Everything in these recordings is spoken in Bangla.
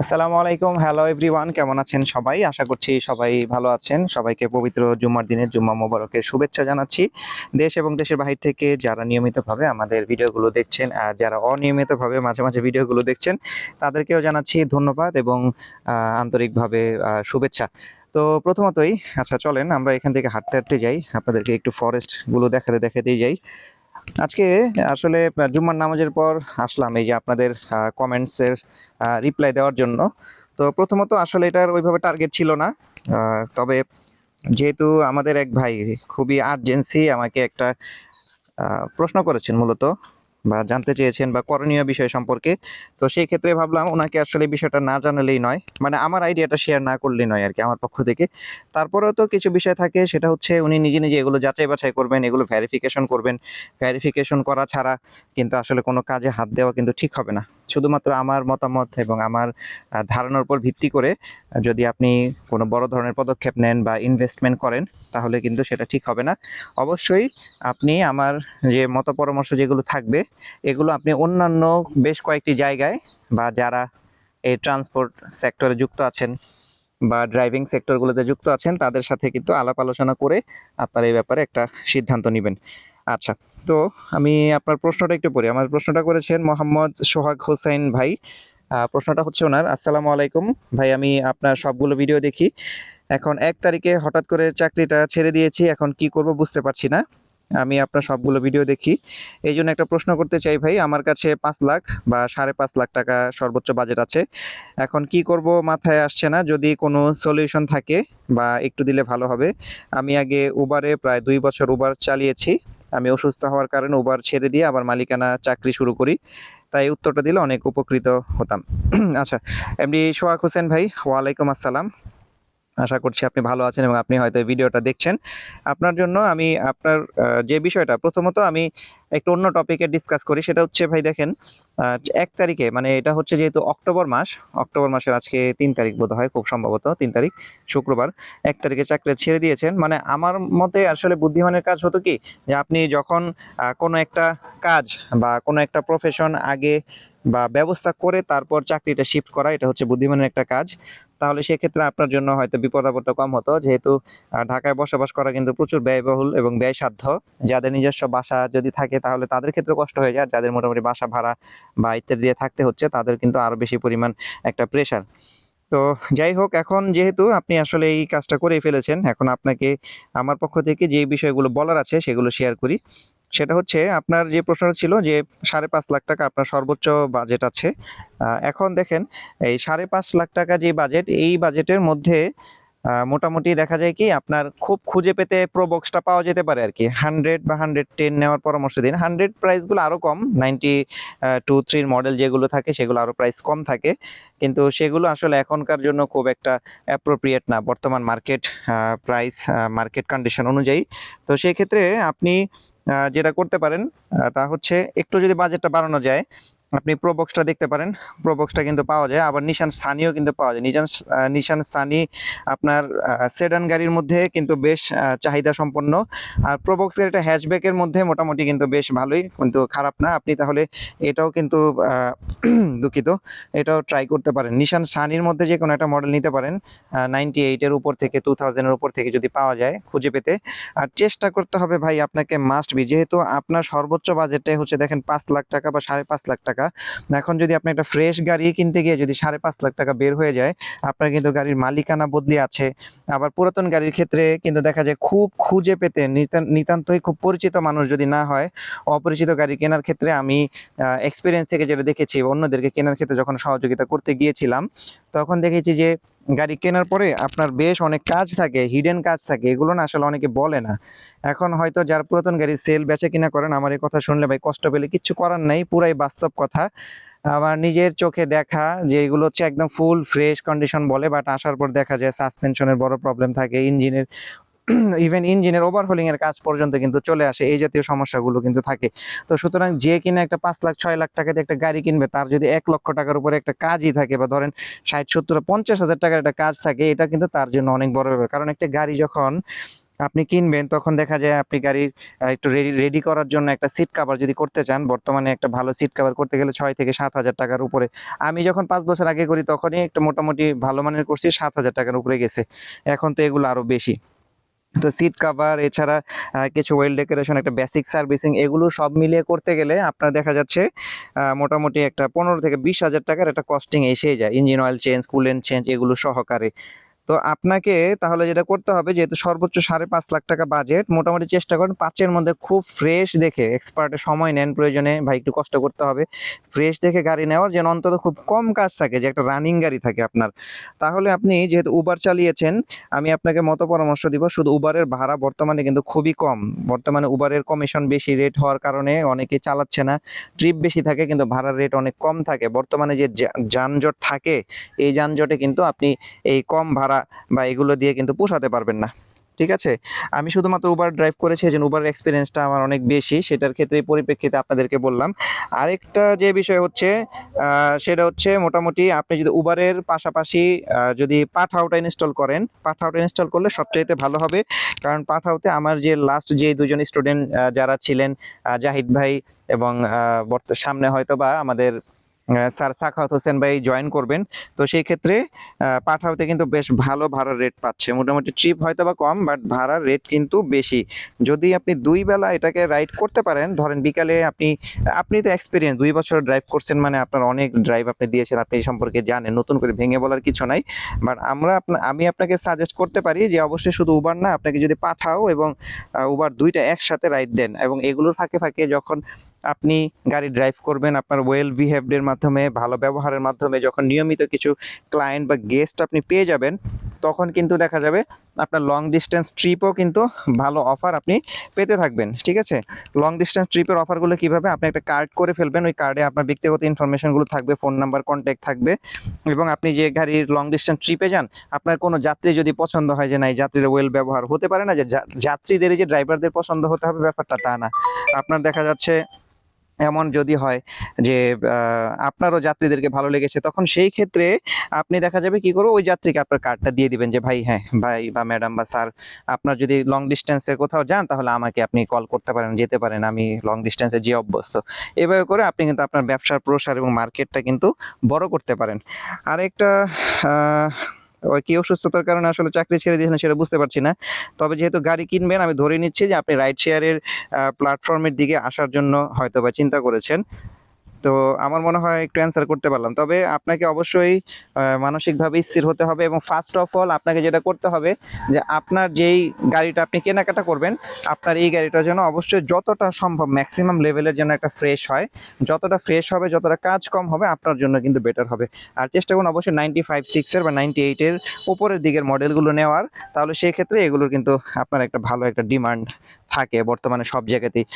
আসসালামু আলাইকুম। হ্যালো এভরিওয়ান কেমন আছেন সবাই? আশা করছি সবাই ভালো আছেন। সবাইকে পবিত্র জুম্মার দিনের জুম্মা মোবারকের শুভেচ্ছা জানাচ্ছি। দেশ এবং দেশের বাহির থেকে যারা নিয়মিতভাবে আমাদের ভিডিওগুলো দেখছেন আর যারা অনিয়মিতভাবে মাঝে মাঝে ভিডিওগুলো দেখছেন, তাদেরকেও জানাচ্ছি ধন্যবাদ এবং আন্তরিকভাবে শুভেচ্ছা। তো প্রথমতই আচ্ছা চলেন, আমরা এখান থেকে হাঁটতে হাঁটতে যাই। আপনাদেরকে একটু ফরেস্টগুলো দেখাতে দেখাতেই যাই। আজকে, আসলে জুম্মার নামাজের পর আসলাম এই যে আপনাদের কমেন্টসের রিপ্লাই দেওয়ার জন্য। তো প্রথমত আসলে এটার ওইভাবে টার্গেট ছিল না। তবে যেহেতু আমাদের এক ভাই খুবই আর্জেন্সি আমাকে একটা প্রশ্ন করেছেন মূলত বা জানতে চেয়েছেন বা করণীয় বিষয় সম্পর্কে। তো সেই ক্ষেত্রে ভাবলাম ওনাকে আসলে বিষয়টা না জানালেই নয়। মানে আমার আইডিয়াটা শেয়ার না করলেই নয় আর কি আমার পক্ষ থেকে। তারপরেও তো কিছু বিষয় থাকে, সেটা হচ্ছে উনি নিজে নিজে এগুলো যাচাই বাছাই করবেন, এগুলো ভ্যারিফিকেশন করবেন। ভ্যারিফিকেশন করা ছাড়া কিন্তু আসলে কোনো কাজে হাত দেওয়া কিন্তু ঠিক হবে না। শুধুমাত্র আমার মতামত এবং আমার ধারণার উপর ভিত্তি করে যদি আপনি কোনো বড় ধরনের পদক্ষেপ নেন বা ইনভেস্টমেন্ট করেন, তাহলে কিন্তু সেটা ঠিক হবে না। অবশ্যই আপনি আমার যে মত পরামর্শ যেগুলো থাকবে, এগুলো আপনি অন্যান্য বেশ কয়েকটি জায়গায় বা যারা এই ট্রান্সপোর্ট সেক্টরে যুক্ত আছেন বা ড্রাইভিং সেক্টরগুলোতে যুক্ত আছেন, তাদের সাথে কিন্তু আলাপ আলোচনা করে আপনার এই ব্যাপারে একটা সিদ্ধান্ত নেবেন। আচ্ছা তো আমি আপনার প্রশ্নটা একটু পড়ি। আমার প্রশ্নটা করেছেন মোহাম্মদ সোহাগ হোসেন ভাই। প্রশ্নটা হচ্ছে ওনার, আসসালামু আলাইকুম। ভাই, আমি আপনার সবগুলো ভিডিও দেখি। এখন এক তারিখে হঠাৎ করে চাকরিটা ছেড়ে দিয়েছি, এখন কি করব বুঝতে পারছি না। আমি আপনার সবগুলো ভিডিও দেখি। এই জন্য একটা প্রশ্ন করতে চাই ভাই, আমার কাছে পাঁচ লাখ বা সাড়ে পাঁচ লাখ টাকা সর্বোচ্চ বাজেট আছে। এখন কি করব মাথায় আসছে না। যদি কোনো সলিউশন থাকে বা একটু দিলে ভালো হবে। আমি আগে উবারে প্রায় দুই বছর উবার চালিয়েছি। আমি অসুস্থ হওয়ার কারণে উবার ছেড়ে দিয়ে আবার মালিকানা চাকরি শুরু করি। তাই উত্তরটা দিলে অনেক উপকৃত হতাম। আচ্ছা এমনি সোহাগ হোসেন ভাই, ওয়ালাইকুম আসসালাম। আশা করছি আপনি ভালো আছেন এবং আপনি হয়তো এই ভিডিওটা দেখছেন। আপনার জন্য আমি আপনার যে বিষয়টা, প্রথমত আমি একটু অন্য টপিকে ডিসকাস করি, সেটা হচ্ছে ভাই দেখেন এক তারিখে মানে এটা হচ্ছে যেহেতু অক্টোবর মাস, অক্টোবর মাসের আজকে তিন তারিখ বোধ হয় খুব সম্ভবত তিন তারিখ, শুক্রবার, এক তারিখে চাকরি ছেড়ে দিয়েছেন। মানে আমার মতে আসলে বুদ্ধিমানের কাজ হতো কি, যে আপনি যখন কোনো একটা কাজ বা কোনো একটা প্রফেশন আগে বা ব্যবস্থা করে তারপর চাকরিটা শিফট করা, এটা হচ্ছে বুদ্ধিমানের একটা কাজ। তাহলে সেক্ষেত্রে আপনার জন্য হয়তো বিপদ আপদটা কম হতো। যেহেতু ঢাকায় বসবাস করা কিন্তু প্রচুর ব্যয়বহুল এবং ব্যয়সাধ্য। যাদের নিজস্ব বাসা যদি থাকে, তাহলে তাদের ক্ষেত্রে কষ্ট হয়ে যায়। যাদের মোটামুটি বাসা ভাড়া বা ইত্যাদি দিয়ে থাকতে হচ্ছে, তাদের কিন্তু আরও বেশি পরিমাণ একটা প্রেশার তো যাই হোক, এখন যেহেতু আপনি আসলে এই কাজটা করেই ফেলেছেন, এখন আপনাকে আমার পক্ষ থেকে যে বিষয়গুলো বলার আছে, সেগুলো শেয়ার করি। সেটা হচ্ছে আপনার যে প্রশ্নটা ছিল যে সাড়ে পাঁচ লাখ টাকা আপনার সর্বোচ্চ বাজেট আছে এখন দেখেন এই সাড়ে পাঁচ লাখ টাকা যে বাজেট এই বাজেটের মধ্যে মোটামুটি দেখা যায় কি আপনার খুব খুঁজে পেতে প্রো বক্সটা পাওয়া যেতে পারে আর কি হান্ড্রেড বা হান্ড্রেড টেন নেওয়ার পরামর্শ দিন। হান্ড্রেড প্রাইসগুলো আরও কম নাইনটি টু থ্রির মডেল যেগুলো থাকে সেগুলো আরও প্রাইস কম থাকে। কিন্তু সেগুলো আসলে এখনকার জন্য খুব একটা অ্যাপ্রোপ্রিয়েট না। বর্তমান মার্কেট প্রাইস মার্কেট কন্ডিশন অনুযায়ী। তো সেই ক্ষেত্রে আপনি যেটা করতে পারেন তা হচ্ছে একটু যদি বাজেটটা বাড়ানো যায় আপনি প্রো বক্সটা দেখতে পারেন। প্রো বক্সটা কিন্তু পাওয়া যায়, আবার নিশান সানিও কিন্তু পাওয়া যায়। নিশান নিশান সানি আপনার সেডান গাড়ির মধ্যে কিন্তু বেশ চাহিদা সম্পন্ন। আর প্রো বক্স গাড়িটা হ্যাচব্যাকের মধ্যে মোটামুটি কিন্তু বেশ ভালোই, কিন্তু খারাপ না। আপনি তাহলে এটাও কিন্তু দুঃখিত। এটাও ট্রাই করতে পারেন। নিশান সানির মধ্যে যে কোনো একটা মডেল নিতে পারেন। নাইনটি এইটের উপর থেকে টু থাউজেন্ডের উপর থেকে যদি পাওয়া যায়, খুঁজে পেতে। আর চেষ্টা করতে হবে ভাই, আপনাকে মাস্ট বি যেহেতু আপনার সর্বোচ্চ বাজেটটাই হচ্ছে, দেখেন, পাঁচ লাখ টাকা বা সাড়ে পাঁচ লাখ টাকা। এখন যদি আপনি একটা ফ্রেশ গাড়ি কিনতে গিয়ে যদি সাড়ে পাঁচ লাখ টাকা বের হয়ে যায়, আপনার কিন্তু গাড়ির মালিকানা বদলি আছে। আবার পুরাতন গাড়ির ক্ষেত্রে কিন্তু দেখা যায় খুব খুঁজে পেতে নিতান- নিতান্তই খুব পরিচিত মানুষ যদি না হয়, অপরিচিত গাড়ি কেনার ক্ষেত্রে আমি এক্সপিরিয়েন্স থেকে যেটা দেখেছি, অন্যদেরকে কেনার ক্ষেত্রে যখন সহযোগিতা করতে গিয়েছিলাম, তখন দেখেছি যে গাড়ি কেনার পরে আপনার বেশ অনেক কাজ থাকে হিডেন কাজ থাকে, এগুলো না আসলে অনেকে বলে না। এখন হয়তো যার পুরাতন গাড়ি সেল বেচা কিনা করেন, আমার এই কথা শুনলে ভাই কষ্ট পেলে কিচ্ছু করার নাই, পুরাই বাস্তব কথা। আমার নিজের চোখে দেখা যে এগুলো হচ্ছে একদম ফুল ফ্রেশ কন্ডিশন বলে বাট আসার পর দেখা যায় সাসপেনশনের বড় প্রবলেম থাকে ইঞ্জিনের ইভেন ইঞ্জিনের ওভারহোলিং এর কাজ পর্যন্ত কিন্তু চলে আসে, এই জাতীয় সমস্যাগুলো কিন্তু থাকে। তো সুতরাং যে কিনা একটা পাঁচ লাখ, ছয় লাখ টাকা দিয়ে একটা গাড়ি কিনবে, তার যদি এক লক্ষ টাকার উপরে একটা কাজই থাকে বা ধরেন ষাট, সত্তর, পঞ্চাশ হাজার টাকার একটা কাজ থাকে, এটা কিন্তু তার জন্য অনেক বড় ব্যাপার। কারণ একটা গাড়ি যখন আপনি কিনবেন, তখন দেখা যায় আপনি গাড়ির একটু রেডি রেডি করার জন্য একটা সিট কাভার যদি করতে চান, বর্তমানে একটা ভালো সিট কাভার করতে গেলে ছয় থেকে সাত হাজার টাকার উপরে। আমি যখন পাঁচ বছর আগে করি, তখনই একটা মোটামুটি ভালো মানের করছি সাত হাজার টাকার উপরে গেছে। এখন তো এগুলো আরও বেশি। তো সিট কভার এছাড়া কিছু ওয়েল ডেকোরেশন একটা বেসিক সার্ভিসিং এগুলো সব মিলিয়ে করতে গেলে আপনার দেখা যাচ্ছে মোটামুটি একটা পনেরো থেকে বিশ হাজার টাকার একটা কস্টিং এসেই যায়। Engine oil change coolant change এগুলো সহকারে। তো আপনাকে তাহলে যেটা করতে হবে, যেহেতু সর্বোচ্চ সাড়ে পাঁচ লাখ টাকা বাজেট মোটামুটি চেষ্টা করেন পাঁচের মধ্যে খুব ফ্রেশ দেখে এক্সপার্টের সময় নেন প্রয়োজনে। ভাই, একটু কষ্ট করতে হবে। ফ্রেশ দেখে গাড়ি নেওয়ার যেন অন্তত খুব কম কাজ থাকে, যে একটা রানিং গাড়ি থাকে আপনার। তাহলে আপনি যেহেতু উবার চালিয়েছেন, আমি আপনাকে মত পরামর্শ দিব, শুধু উবারের ভাড়া বর্তমানে কিন্তু খুবই কম। বর্তমানে উবারের কমিশন বেশি রেট হওয়ার কারণে অনেকে চালাচ্ছে না। ট্রিপ বেশি থাকে, কিন্তু ভাড়ার রেট অনেক কম থাকে। বর্তমানে যে যানজট থাকে, এই যানজটে কিন্তু আপনি এই কম ভাড়া বা এগুলো দিয়ে কিন্তু পোষাতে পারবেন না। ঠিক আছে? আমি শুধুমাত্র উবার ড্রাইভ করেছি জন্য উবারের এক্সপিরিয়েন্সটা আমার অনেক বেশি। সেটার ক্ষেত্রে পরিপ্রেক্ষিতে আপনাদেরকে বললাম। আরেকটা যে বিষয় হচ্ছে সেটা হচ্ছে মোটামুটি আপনি যদি উবারের পাশাপাশি যদি পাঠাওটা ইনস্টল করেন, পাঠাওটা ইনস্টল করলে সবচাইতে ভালো হবে। কারণ পাঠাওতে আমার যে লাস্ট যে দুজন স্টুডেন্ট যারা ছিলেন জাহিদ ভাই এবং সামনে হয়তো বা আমাদের স্যার সাখাওয়াত হোসেন ভাই জয়েন করবেন। তো সেই ক্ষেত্রে পাঠাওতে কিন্তু বেশ ভালো ভাড়ার রেট পাচ্ছে। মোটামুটি ট্রিপ হয়তো বা কম বাট ভাড়ার রেট কিন্তু বেশি। যদি আপনি দুই বেলা এটাকে রাইড করতে পারেন, ধরেন বিকালে আপনি আপনি তো এক্সপিরিয়েন্স দুই বছর ড্রাইভ করছেন মানে আপনার অনেক ড্রাইভ আপনি দিয়েছেন, আপনি এই সম্পর্কে জানেন, নতুন করে ভেঙে বলার কিছু নাই। বাট আমরা আমি আপনাকে সাজেস্ট করতে পারি যে অবশ্যই শুধু উবার না, আপনাকে যদি পাঠাও এবং উবার দুইটা একসাথে রাইড দেন এবং এগুলোর ফাঁকে ফাঁকে যখন আপনি গাড়ি ড্রাইভ করবেন, আপনার ওয়েল বিহেভডের মাধ্যমে, ভালো ব্যবহারের মাধ্যমে যখন নিয়মিত কিছু ক্লায়েন্ট বা গেস্ট আপনি পেয়ে যাবেন, তখন কিন্তু দেখা যাবে আপনার লং ডিস্টেন্স ট্রিপও কিন্তু ভালো অফার আপনি পেতে থাকবেন, ঠিক আছে? লং ডিস্টেন্স ট্রিপের অফারগুলো কীভাবে? আপনি একটা কার্ড করে ফেলবেন, ওই কার্ডে আপনার ব্যক্তিগত ইনফরমেশনগুলো থাকবে ফোন নাম্বার কন্ট্যাক্ট থাকবে এবং আপনি যে গাড়ির লং ডিস্টেন্স ট্রিপে যান, আপনার কোনো যাত্রী যদি পছন্দ হয় যে না এই যাত্রীর ওয়েল ব্যবহার হতে পারে না যে যা- যাত্রীদের যে ড্রাইভারদের পছন্দ হতে হবে ব্যাপারটা তা না। আপনার দেখা যাচ্ছে এমন যদি হয় যে আপনারও যাত্রীদেরকে ভালো লেগেছে, তখন সেই ক্ষেত্রে আপনি দেখা যাবে কি করব, ওই যাত্রীকে আপনার কার্ডটা দিয়ে দিবেন যে, ভাই হ্যাঁ ভাই বা ম্যাডাম বা স্যার আপনার যদি লং ডিস্টেন্সের কোথাও যান, তাহলে আমাকে আপনি কল করতে পারেন, যেতে পারেন, আমি লং ডিস্টেন্সে যে অভ্যস্ত। এভাবে করে আপনি কিন্তু আপনার ব্যবসার প্রসার এবং মার্কেটটা কিন্তু বড় করতে পারেন। আরেকটা কি অসুস্থতার কারণে আসলে চাকরি ছেড়ে দিয়েছেন সেটা বুঝতে পারছি না। তবে যেহেতু গাড়ি কিনবেন, আমি ধরে নিচ্ছি যে আপনি রাইড শেয়ারের প্ল্যাটফর্মের দিকে আসার জন্য হয়তো বা চিন্তা করেছেন। তো আমার মনে হয় একটু অ্যান্সার করতে পারলাম। তবে আপনাকে অবশ্যই মানসিকভাবে স্থির হতে হবে এবং ফার্স্ট অফ অল আপনাকে যেটা করতে হবে যে আপনার যেই গাড়িটা আপনি কেনাকাটা করবেন, আপনার এই গাড়িটা যেন অবশ্যই যতটা সম্ভব ম্যাক্সিমাম লেভেলের যেন একটা ফ্রেশ হয়। যতটা ফ্রেশ হবে, যতটা কাজ কম হবে, আপনার জন্য কিন্তু বেটার হবে। আর চেষ্টা করুন অবশ্যই নাইনটি ফাইভ সিক্সের বা নাইনটি এইটের উপরের দিকের মডেলগুলো নেওয়ার। তাহলে সেই ক্ষেত্রে এগুলোর কিন্তু আপনার একটা ভালো একটা ডিমান্ড থাকে বর্তমানে সব জায়গাতেই।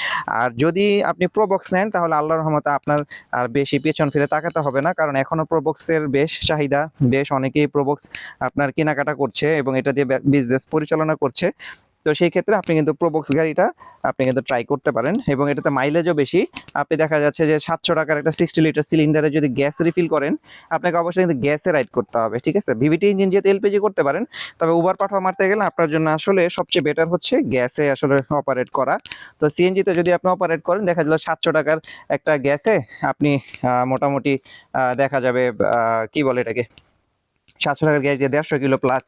আর যদি আপনি প্রোবক্স নেন, তাহলে আল্লাহর রহমতে আপনার আর বেশি পেছন ফিরে তাকাতে হবে না, কারণ এখনও প্রোবক্সের বেশ চাহিদা, বেশ অনেকেই প্রোবক্স আপনার কেনাকাটা করছে এবং এটা দিয়ে বিজনেস পরিচালনা করছে। তো সেই ক্ষেত্রে আপনি কিন্তু প্রোবক্স গাড়িটা আপনি কিন্তু ট্রাই করতে পারেন এবং এটাতে মাইলেজও বেশি। আপনি দেখা যাচ্ছে যে সাতশো টাকার একটা সিক্সটি লিটার সিলিন্ডারে যদি গ্যাস রিফিল করেন, আপনাকে অবশ্যই কিন্তু গ্যাসে রাইড করতে হবে, ঠিক আছে? ভিভিটি ইঞ্জিন যেহেতু এলপিজি করতে পারেন, তবে উবার পাঠাও মারতে গেলে আপনার জন্য আসলে সবচেয়ে বেটার হচ্ছে গ্যাসে আসলে অপারেট করা। তো সিএনজিতে যদি আপনি অপারেট করেন, দেখা গেল সাতশো টাকার একটা গ্যাসে আপনি মোটামুটি দেখা যাবে কি বলে এটাকে? সাতশো টাকার গ্যাস দিয়ে দেড়শো কিলো প্লাস